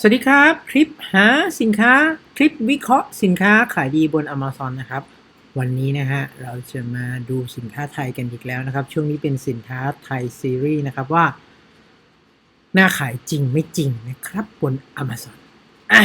สวัสดีครับ คลิปหาสินค้าคลิปวิเคราะห์สินค้าขายดีบน Amazon นะครับ วันนี้นะฮะเราจะมาดูสินค้าไทยกันอีกแล้วนะครับ ช่วงนี้เป็นสินค้าไทยซีรีส์นะครับว่า น่าขายจริงไม่จริงนะครับบน Amazon อะ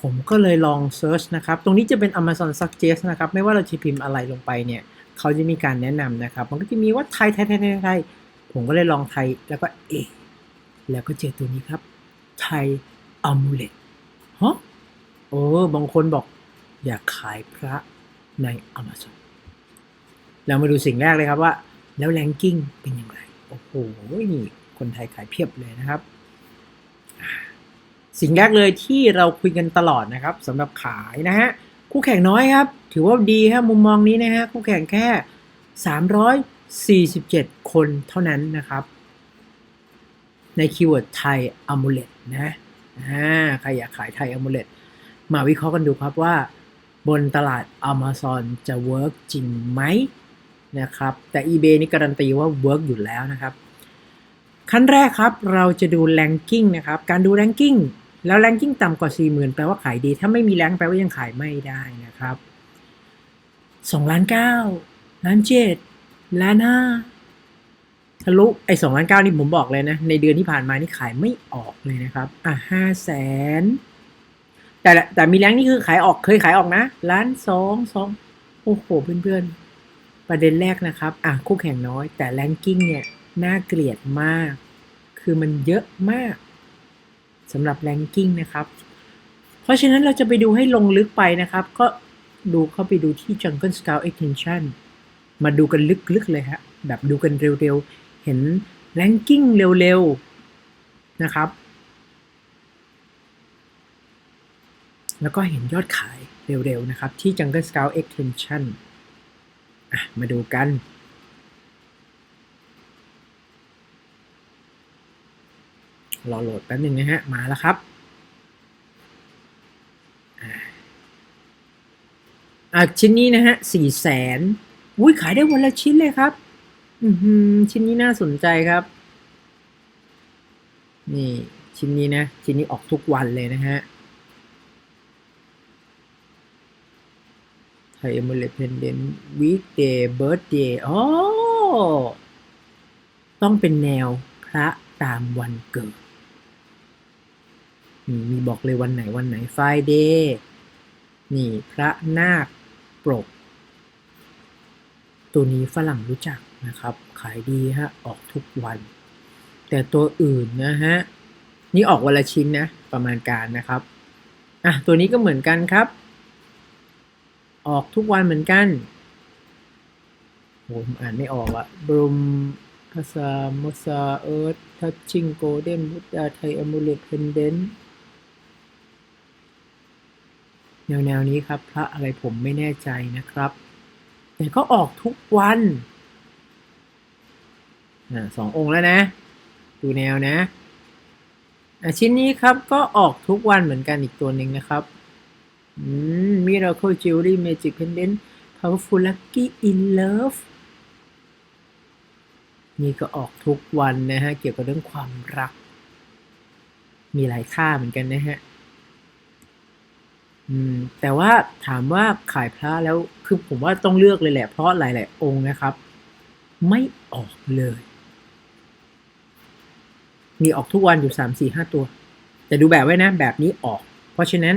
ผมก็เลยลองเซิร์ชนะครับ ตรงนี้จะเป็น Amazon Suggest นะครับ ไม่ว่าเราจะพิมพ์อะไรลงไปเนี่ย เขาจะมีการแนะนำนะครับ มันก็จะมีว่าไทยไทยไทยไทยผมก็เลยลองไทยแล้วก็เอแล้วก็เจอตัวนี้ครับ ไทยอมูเลตฮะโอ้บางคนบอก อยากขายพระใน Amazon เรามาดูสิ่งแรกเลยครับว่า แล้วแรงกิ้งเป็นอย่างไรโอ้โหนี่คนไทยขายเพียบเลยนะครับ สิ่งแรกเลยที่เราคุยกันตลอดนะครับสำหรับขายนะฮะคู่แข่งน้อยครับ ถือว่าดีครับมุมมองนี้นะฮะคู่แข่งแค่ 347 คนเท่านั้นนะครับ ในคีย์เวิร์ดไทยอ m มูเลตนะอ่าใครอยากขายไทยอ m มูเลตมาวิเคราะห์กันดูครับว่า บนตลาด Amazon จะเวิร์กจริงไหมนะครับ แต่ eBay นี่การันตีว่าเวิร์กอยู่แล้วนะครับ ขั้นแรกครับเราจะดูแ a งกิ้งนะครับ การดูแ a งกิ้งแล้วแ a งกิ้งต่ำกว่า 40,000 แปลว่าขายดี ถ้าไม่มีแรงแปลว่ายังขายไม่ได้นะครับ2ล้าน9ล้าน7ล้าน5 ทะลุไอ้สองล้านเก้านี่ผมบอกเลยนะ ในเดือนที่ผ่านมานี่ขายไม่ออกเลยนะครับ อะห้าแสนแต่แต่มีแรงนี่คือขายออกเคยขายออกนะล้านสองสองโอ้โหเพื่อนๆ ประเด็นแรกนะครับ อะคู่แข่งน้อย แต่แรงกิ้งเนี่ยน่าเกลียดมาก คือมันเยอะมากสำหรับแรงกิ้งนะครับ เพราะฉะนั้นเราจะไปดูให้ลงลึกไปนะครับ ก็ดูเข้าไปดูที่ Jungle Scout Extension มาดูกันลึกๆเลยฮะ แบบดูกันเร็วๆ ห็นแรงกิ้งเร็วๆนะครับ แล้วก็เห็นยอดขายเร็วๆนะครับ ที่ Jungle Scout Extension อะมาดูกันรอโหลดแป๊บหนึ่งนะฮะ มาแล้วครับ อ่าอะชิ้นนี้นะฮะสี่แสนอุ้ยขายได้วันละชิ้นเลยครับ อือหือชิ้นนี้น่าสนใจครับ นี่ชิ้นนี้นะ ชิ้นนี้ออกทุกวันเลยนะฮะไทยเอมเลเพนเดนวีคเดย์เบิร์ดเดย์อ๋อต้องเป็นแนวพระตามวันเกิด นี่มีบอกเลยวันไหนวันไหนไฟเดย์นี่พระนาคปรก ตัวนี้ฝรั่งรู้จัก นะครับ ขายดีฮะ ออกทุกวัน แต่ตัวอื่นนะฮะ นี่ออกวันละชิ้นนะ ประมาณการนะครับ อะ ตัวนี้ก็เหมือนกันครับ ออกทุกวันเหมือนกันผมอ่านไม่ออกอะบรมภาษามซาเอิร์ธทัชชิงโกลเด้นบุตดาไทยอมูเลตเพนเดนแนวแนวนี้ครับ พระอะไรผมไม่แน่ใจนะครับ แต่ก็ออกทุกวัน อ่าสององค์แล้วนะ ดูแนวนะอะชิ้นนี้ครับก็ออกทุกวันเหมือนกันอีกตัวหนึ่งนะครับอืม Miracle Jewelry Magic Pendant Powerful Lucky in Love นี่ก็ออกทุกวันนะฮะ เกี่ยวกับเรื่องความรัก มีหลายค่าเหมือนกันนะฮะอืมแต่ว่าถามว่าขายพระแล้วคือผมว่าต้องเลือกเลยแหละ เพราะหลาย ๆ องค์นะครับ ไม่ออกเลย มีออกทุกวันอยู่สามสี่ห้าตัว แต่ดูแบบไว้นะ แบบนี้ออก เพราะฉะนั้น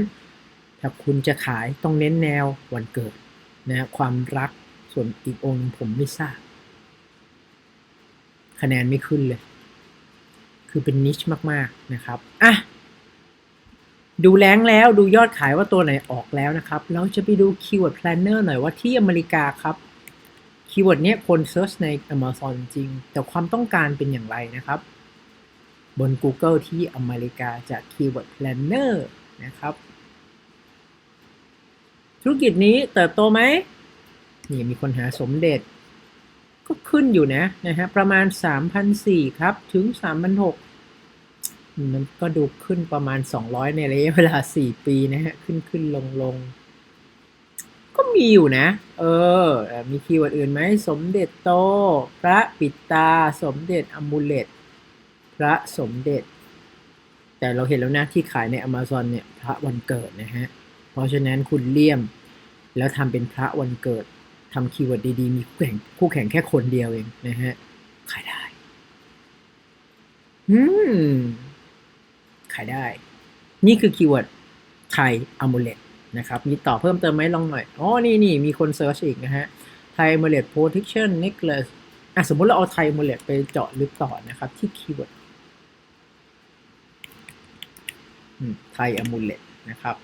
ถ้าคุณจะขายต้องเน้นแนววันเกิดนะความรักส่วนอีกองค์หนึ่งผมไม่ทราบ คะแนนไม่ขึ้นเลย คือเป็นนิชมากๆนะครับอะดูแรงแล้วดูยอดขายว่าตัวไหนออกแล้วนะครับเราจะไปดูคีย์เวิร์ด planner หน่อยว่าที่อเมริกาครับคีย์เวิร์ดเนี้ยคนเซิร์ชใน Amazon จริง แต่ความต้องการเป็นอย่างไรนะครับ บน Google ที่อเมริกาจากคีย์เวิร์ด planner นะครับ ธุรกิจนี้เติบโตไหมนี่มีคนหาสมเด็จ ก็ขึ้นอยู่นะนะฮะประมาณ3,400ครับ ถึง3,600มันก็ดูขึ้นประมาณ 200 ในระยะเวลา 4 ปีนะฮะ ขึ้นขึ้นลงลงก็มีอยู่นะ เออ มีคีย์เวิร์ดอื่นไหม สมเด็จโต พระปิดตา สมเด็จอมูเลต ระสมเด็จ แต่เราเห็นแล้วนะที่ขายใน Amazon เนี่ยพระวันเกิดนะฮะ เพราะฉะนั้นคุณเลี่ยมแล้วทำเป็นพระวันเกิดทำคีย์เวิร์ดดีๆ มีคู่แข่งคู่แข่งแค่คนเดียวเองนะฮะ ขายได้ อืม ขายได้ นี่คือคีย์เวิร์ดไทยอ m u l e t นะครับ มีต่อเพิ่มเติมไหมลองหน่อย อ๋อ นี่นี่มีคนเซิร์ชอีกนะฮะ ไทย amulet protection necklace อะสมมุติเราเอาไทย amulet ไปเจาะลึกต่อนะครับ ที่คีย์เวิร์ด ไทย amulet นะครับ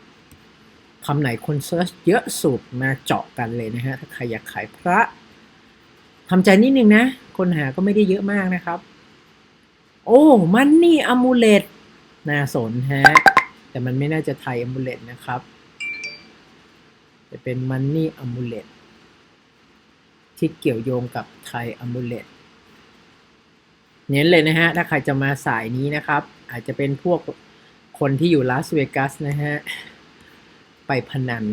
คำไหนคนเซิร์ชเยอะสุดมาเจาะกันเลยนะฮะ ถ้าใครอยากขายพระทำใจนิดนึงนะ คนหาก็ไม่ได้เยอะมากนะครับ โอ้มันนี่อ m u l e t น่าสนฮะ แต่มันไม่น่าจะไทย amulet นะครับ จะเป็นมันนี่ amulet ที่เกี่ยวโยงกับไทย amulet เน้นเลยนะฮะ ถ้าใครจะมาสายนี้นะครับ อาจจะเป็นพวก คนที่อยู่ลาสเวกัสนะฮะ ไปพนัน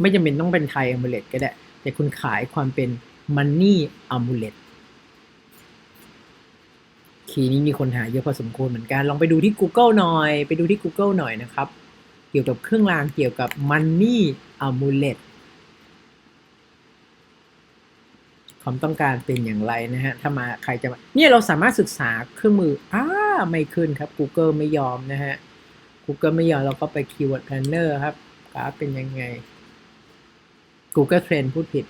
ไม่จำเป็นต้องเป็นไทย amulet ก็ได้ แต่คุณขายความเป็น money amulet คีย์นี้มีคนหาเยอะพอสมควรเหมือนกัน ลองไปดูที่ Google หน่อย ไปดูที่ Google หน่อยนะครับ เกี่ยวกับเครื่องรางเกี่ยวกับ money amulet ความต้องการเป็นอย่างไรนะฮะ ถ้ามาใครจะมาเนี่ยเราสามารถศึกษาเครื่องมืออ้าไม่ขึ้นครับ Google ไม่ยอมนะฮะ Google ไม่ยอมเราก็ไป Keyword Planner ครับกราฟเป็นยังไง Google Trend พูดผิด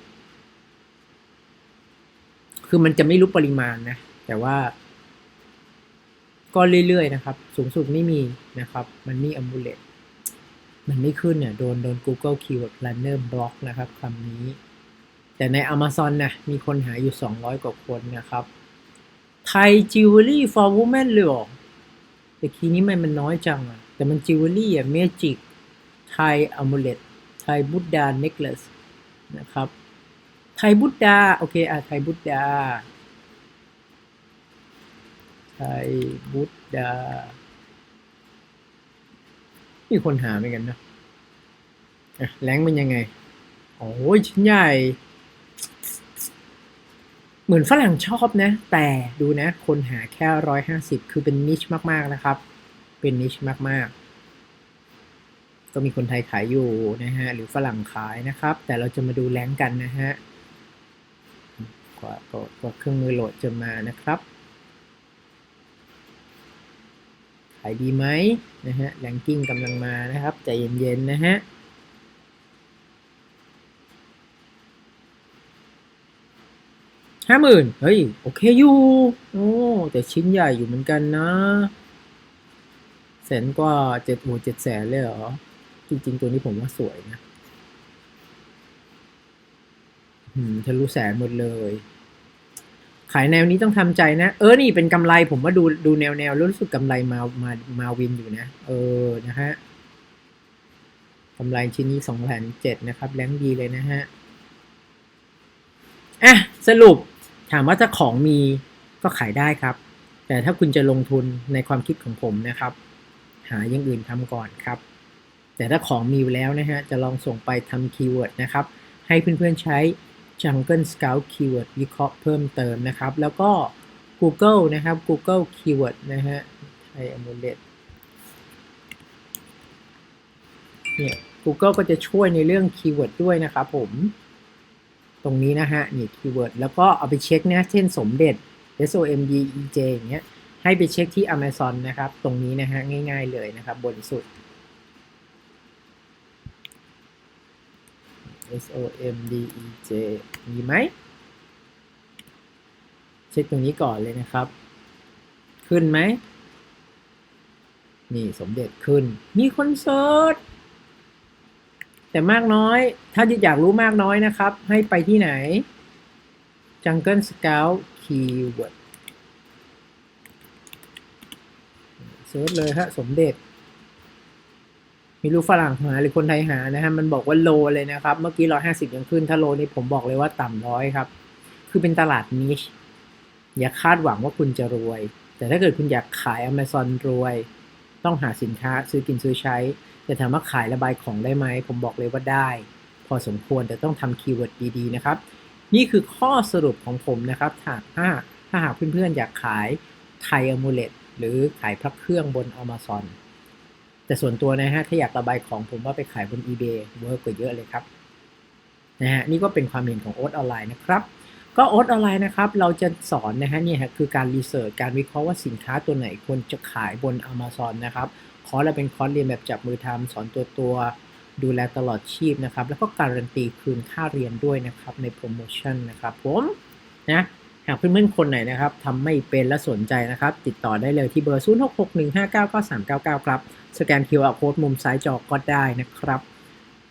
คือมันจะไม่รู้ปริมาณนะ แต่ว่า ก็เรื่อยๆนะครับ สูงสุดไม่มีนะครับ มันนี่ amulet มันไม่ขึ้นเนี่ยโดนโดน Google Keyword Planner บล็อกนะครับคำนี้ แต่ใน Amazon นะมีคนหาอยู่ 200 กว่าคนนะครับไทยจิวเวลรี่ for women เลยเหรอแต่คีย์นี้มันมันน้อยจังอะ แต่มันจิวเวลรี่อะเมจิกไทย amulet ไทยบุตดา necklace นะครับ ไทยบุตดาโอเคอะไทยบุตดา ไทยบุตดา มีคนหาเหมือนกันนะอะแรงเป็นยังไง โอ้ยชิ้นใหญ่ เหมือนฝรั่งชอบนะ แต่ดูนะ คนหาแค่ร้อยห้าสิบคือเป็นนิชมาก ๆ นะครับ เป็นนิชมาก ๆ ก็มีคนไทยขายอยู่นะฮะ หรือฝรั่งขายนะครับ แต่เราจะมาดูแรงกันนะฮะกว่ากว่ากว่าเครื่องมือโหลดจะมานะครับ ขายดีไหมนะฮะแรงกิ้งกำลังมานะครับใจเย็น ๆ นะฮะห้าหมื่นเฮ้ย โอเคอยู่ โอ้ แต่ชิ้นใหญ่อยู่เหมือนกันนะ แสนกว่าเจ็ดหมื่นเจ็ดแสนเลยเหรอ จริงๆตัวนี้ผมว่าสวยนะอืมทะลุแสนหมดเลย ขายแนวนี้ต้องทำใจนะ เออ นี่เป็นกำไรผมว่าดูดูแนวแนวรู้สึกกำไรมามามาวินอยู่นะ เออนะฮะกำไรชิ้นนี้สองแสนเจ็ดนะครับ แรงดีเลยนะฮะ อะ สรุปถามว่าถ้าของมีก็ขายได้ครับ แต่ถ้าคุณจะลงทุนในความคิดของผมนะครับ หาอย่างอื่นทำก่อนครับ แต่ถ้าของมีอยู่แล้วนะฮะ จะลองส่งไปทำคีย์เวิร์ดนะครับ ให้เพื่อนๆใช้ Jungle Scout Keyword วิเคราะห์เพิ่มเติมนะครับ แล้วก็ Google นะครับ Google Keyword นะฮะไทย amulet เนี่ย Google ก็จะช่วยในเรื่องคีย์เวิร์ดด้วยนะครับผม ตรงนี้นะฮะ นี่คีย์เวิร์ด แล้วก็เอาไปเช็คนะ เช่นสมเด็จ S O M D E J อย่างเงี้ย ให้ไปเช็คที่ Amazon นะครับ ตรงนี้นะฮะง่าย ๆเลยนะครับ บนสุด S O M D E J มีไหม เช็คตรงนี้ก่อนเลยนะครับ ขึ้นไหม นี่สมเด็จขึ้น มีคนเซิร์ชแต่มากน้อย ถ้าอยากรู้มากน้อยนะครับ ให้ไปที่ไหน Jungle Scout Keyword ซิร์ชเลยฮะสมเด็จม่รู้ฝรั่งหาหรือคนไทยหานะฮะมันบอกว่าโลเลยนะครับ เมื่อกี้ร้อยห้าสิบยังขึ้น ถ้าโลนี่ผมบอกเลยว่าต่ำร้อยครับ คือเป็นตลาดนิชอย่าคาดหวังว่าคุณจะรวย แต่ถ้าเกิดคุณอยากขาย Amazon รวย ต้องหาสินค้าซื้อกินซื้อใช้ แต่ถามว่าขายระบายของได้ไหม ผมบอกเลยว่าได้ พอสมควรแต่ต้องทำคีย์เวิร์ดดีๆนะครับ นี่คือข้อสรุปของผมนะครับถ้าถ้าถ้าหากเพื่อนๆอยากขายไทยอมูเลต หรือขายพระเครื่องบน Amazon แต่ส่วนตัวนะฮะถ้าอยากระบายของผมว่าไปขายบน eBay เวิร์กกว่าเยอะเลยครับนะฮะนี่ก็เป็นความเห็นของโอ๊ตออนไลน์นะครับ ก็โอ๊ตออนไลน์นะครับ เราจะสอนนะฮะนี่ฮะคือการรีเสิร์ชการวิเคราะห์ว่าสินค้าตัวไหนควรจะขายบน Amazon นะครับคอร์สเราเป็นคอร์สเรียนแบบจับมือทำสอนตัวตัวดูแลตลอดชีพนะครับ แล้วก็การันตีคืนค่าเรียนด้วยนะครับในโปรโมชั่นนะครับผมนะ หากเพื่อนๆคนไหนนะครับทำไม่เป็นและสนใจนะครับ ติดต่อได้เลยที่เบอร์ 0661599399 ครับ สแกน QR code มุมซ้ายจอก็ได้นะครับ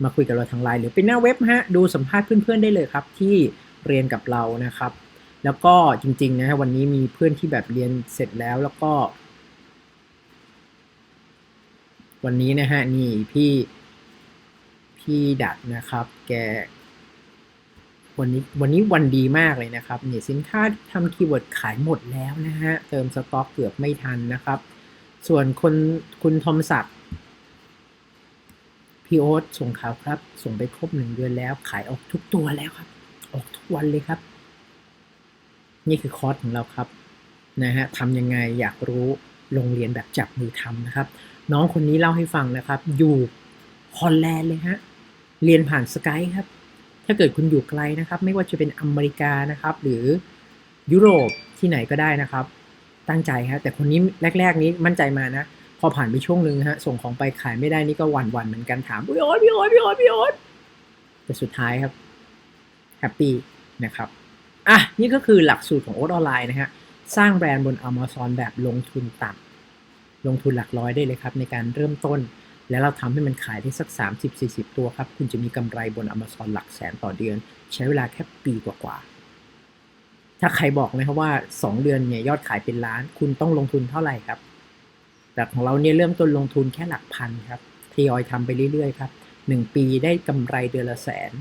มาคุยกับเราทางไลน์หรือเป็นหน้าเว็บฮะดูสัมภาษณ์เพื่อนๆได้เลยครับ ที่เรียนกับเรานะครับ แล้วก็จริงๆนะฮะวันนี้มีเพื่อนที่แบบเรียนเสร็จแล้วแล้วก็ วันนี้นะฮะนี่พี่พี่ดัดนะครับ แก วันนี้วันนี้วันดีมากเลยนะครับเนี่ยสินค้าทำคีย์เวิร์ดขายหมดแล้วนะฮะ เติมสต็อกเกือบไม่ทันนะครับ ส่วนคนคุณทอมศักดิ์พี่โอ๊ตส่งข่าวครับ ส่งไปครบหนึ่งเดือนแล้ว ขายออกทุกตัวแล้วครับ ออกทุกวันเลยครับ นี่คือคอร์สของเราครับนะฮะทำยังไงอยากรู้โรงเรียนแบบจับมือทำนะครับ น้องคนนี้เล่าให้ฟังนะครับ อยู่ฮอลแลนด์เลยฮะ เรียนผ่านสกายครับ ถ้าเกิดคุณอยู่ไกลนะครับ ไม่ว่าจะเป็นอเมริกานะครับ หรือยุโรปที่ไหนก็ได้นะครับ ตั้งใจครับแต่คนนี้แรก ๆ นี้มั่นใจมานะ พอผ่านไปช่วงหนึ่งฮะส่งของไปขายไม่ได้นี่ก็หวั่นๆเหมือนกันถามพี่โอ๊ตพี่โอ๊ตพี่โอ๊ตพี่โอ๊ตแต่สุดท้ายครับแฮปปี้นะครับอะนี่ก็คือหลักสูตรของโอ๊ตออนไลน์นะฮะสร้างแบรนด์บน Amazon แบบลงทุนต่ำลงทุนหลักร้อยได้เลยครับ ในการเริ่มต้น แล้วเราทำให้มันขายได้สัก 30-40 ตัวครับ คุณจะมีกำไรบน Amazon หลักแสนต่อเดือน ใช้เวลาแค่ปีกว่าๆ ถ้าใครบอกนะครับว่า 2 เดือนเนี่ยยอดขายเป็นล้าน คุณต้องลงทุนเท่าไหร่ครับแต่ของเราเนี่ยเริ่มต้นลงทุนแค่หลักพันครับทยอยทำไปเรื่อยๆครับ 1 ปีได้กำไรเดือนละแสน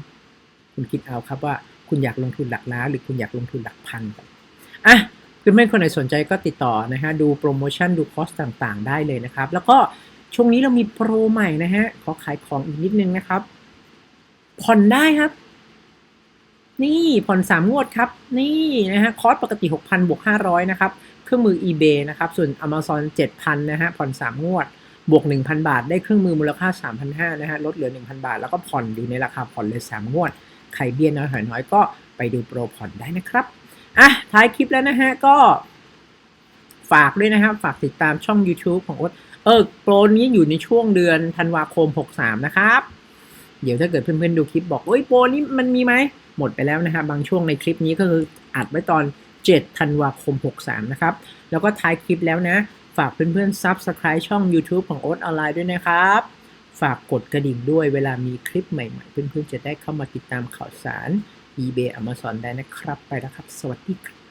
คุณคิดเอาครับว่าคุณอยากลงทุนหลักล้านหรือคุณอยากลงทุนหลักพันครับอะเพื่อนๆคนไหนสนใจก็ติดต่อนะฮะดูโปรโมชั่นดูคอสต่างๆ ได้เลยนะครับ แล้วก็ ช่วงนี้เรามีโปรใหม่นะฮะ ขอขายของอีกนิดนึงนะครับ ผ่อนได้ครับ นี่ผ่อนสามงวดครับ นี่นะฮะ คอร์สปกติ 6,000บวก500 นะครับ เครื่องมือ eBay นะครับ ส่วน Amazon 7,000 นะฮะ ผ่อน3งวด บวก 1,000 บาท ได้เครื่องมือมูลค่า 3,500 นะฮะ ลดเหลือ 1,000 บาท แล้วก็ผ่อนอยู่ในราคาผ่อนเลย3งวด ใครเบี้ยน้อยหอยน้อยก็ไปดูโปรผ่อนได้นะครับอะท้ายคลิปแล้วนะฮะ ก็ ฝากด้วยนะครับ ฝากติดตามช่อง YouTube ของโอ๊ต เออโปรนี้อยู่ในช่วงเดือนธันวาคม 63 นะครับ เดี๋ยวถ้าเกิดเพื่อนๆดูคลิปบอกเอ้ยโปรนี้มันมีไหม หมดไปแล้วนะครับบางช่วงในคลิปนี้ก็คืออัดไว้ตอน 7 ธันวาคม 63 นะครับ แล้วก็ท้ายคลิปแล้วนะ ฝากเพื่อนๆ Subscribe ช่อง YouTube ของโอ๊ตออนไลน์ด้วยนะครับ ฝากกดกระดิ่งด้วยเวลามีคลิปใหม่ๆ เพื่อนๆ จะได้เข้ามาติดตามข่าวสาร eBay Amazon ได้นะครับ ไปแล้วครับ สวัสดีครับ